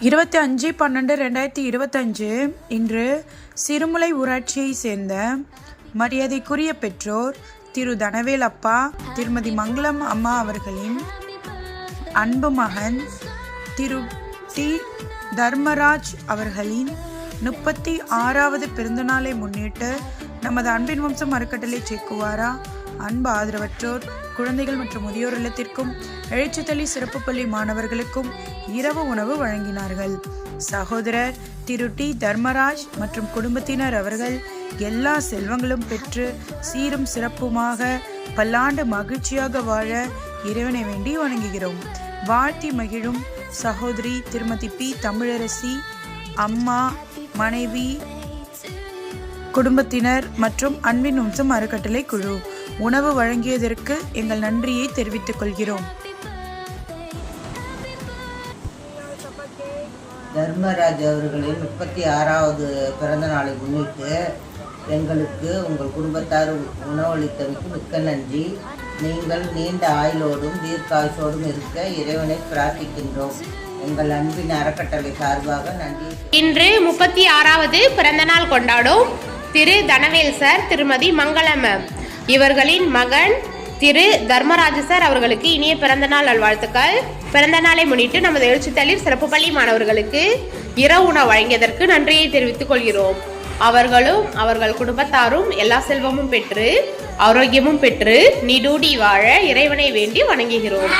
இருபத்தி அஞ்சு பன்னெண்டு ரெண்டாயிரத்தி இருபத்தஞ்சு இன்று சிறுமுலை ஊராட்சியை சேர்ந்த மரியாதைக்குரிய பெற்றோர் திரு தனவேல் அப்பா திருமதி மங்களம் அம்மா அவர்களின் அன்பு மகன் திரு டி தர்மராஜ் அவர்களின் முப்பத்தி ஆறாவது பிறந்தநாளை முன்னிட்டு நமது அன்பின் வம்சம் அறக்கட்டளை சேக்குவாரா அன்பு ஆதரவற்றோர் குழந்தைகள் மற்றும் முதியோர் இல்லத்திற்கும் எழுச்சித்தள்ளி சிறப்பு பள்ளி மாணவர்களுக்கும் இரவு உணவு வழங்கினார்கள். சகோதரர் திரு டி. தர்மராஜ் மற்றும் குடும்பத்தினர் அவர்கள் எல்லா செல்வங்களும் பெற்று சீரும் சிறப்புமாக பல்லாண்டு மகிழ்ச்சியாக வாழ இறைவனை வேண்டி வணங்குகிறோம். வாழ்த்தி மகிழும் சகோதரி திருமதி பி. தமிழரசி அம்மா மனைவி குடும்பத்தினர் மற்றும் அன்பின் வம்சம் அறக்கட்டளை குழு. உணவு வழங்கியதற்கு எங்கள் நன்றியை தெரிவித்துக் கொள்கிறோம். தர்மராஜ் அவர்களின் முப்பத்தி ஆறாவது பிறந்த நாளை முன்னிட்டு எங்களுக்கு உங்கள் குடும்பத்தார் உணவளித்தமைக்கு மிக்க நன்றி. நீங்கள் நீண்ட ஆயுளோடும் தீர்க்காயுசோடும் இருக்க இறைவனை பிரார்த்திக்கின்றோம். எங்கள் அன்பின் அறக்கட்டளை சார்பாக நன்றி. இன்று முப்பத்தி ஆறாவது பிறந்தநாள் கொண்டாடும் திரு தனவேல் சார் திருமதி மங்களம். மேம் இவர்களின் மகன் திரு தர்மராஜ சார் அவர்களுக்கு இனிய பிறந்தநாள் நல்வாழ்த்துக்கள். பிறந்த நாளை முன்னிட்டு நமது எழுச்சித்தளிர் சிறப்பு பள்ளி மாணவர்களுக்கு இரவு உணவு வழங்கியதற்கு நன்றியை தெரிவித்துக் கொள்கிறோம். அவர்களும் அவர்கள் குடும்பத்தாரும் எல்லா செல்வமும் பெற்று ஆரோக்கியமும் பெற்று நீடூடி வாழ இறைவனை வேண்டி வணங்குகிறோம்.